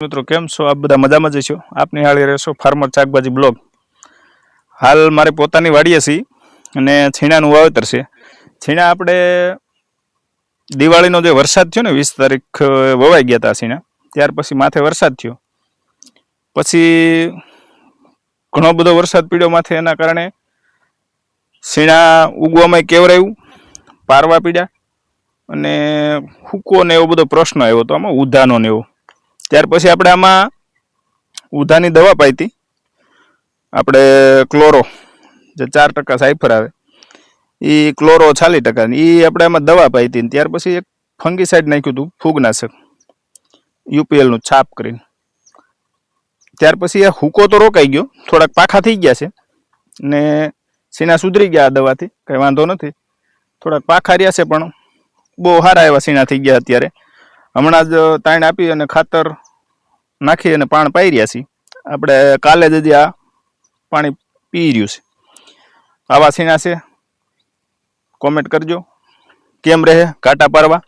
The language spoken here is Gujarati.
મિત્રો, કેમ છો? આપ બધા મજામાં જ આપની હાળી રહેશો ફાર્મર શાકભાજી બ્લોગ. હાલ મારે પોતાની વાડીએ છીએ અને છીણાનું વાવેતર છે. છીણા આપણે દિવાળીનો જે વરસાદ થયો ને, વીસ તારીખ વવાઈ ગયા હતા છીણા. ત્યાર પછી માથે વરસાદ થયો. પછી ઘણો બધો વરસાદ પીડ્યો માથે, એના કારણે છીણા ઉગવામાં કેવરાયું, પારવા પીડ્યા અને હુકો ને એવો બધો પ્રશ્ન આવ્યો હતો, આમાં ઉધાનો ને એવો. ત્યાર પછી આપણે આમાં ઉધાની દવા પાઈતી. આપણે ક્લોરો, જે ચાર ટકા સાયફર આવે એ ક્લોરો ચાલીસ ટકાની એ આપણે આમાં દવા પાઈતી ને ત્યાર પછી એક ફંગીસાઇડ નાખ્યું હતું ફૂગનાશક યુપીએલનું છાપ કરીને. ત્યાર પછી આ હુકો તો રોકાઈ ગયો, થોડાક પાખા થઈ ગયા છે ને સીના સુધરી ગયા આ દવાથી, કંઈ વાંધો નથી. થોડાક પાખા રહ્યા છે પણ બહુ સારા એવા સીના થઈ ગયા અત્યારે. હમણાં જ તાણ આપી અને ખાતર નાખી અને પાણ પાઈ રહ્યા છીએ. આપણે કાલે જ આ પાણી પી રહ્યું છે. આવા સીના છે. કોમેન્ટ કરજો. કેમ રહે? કાંટા પારવા?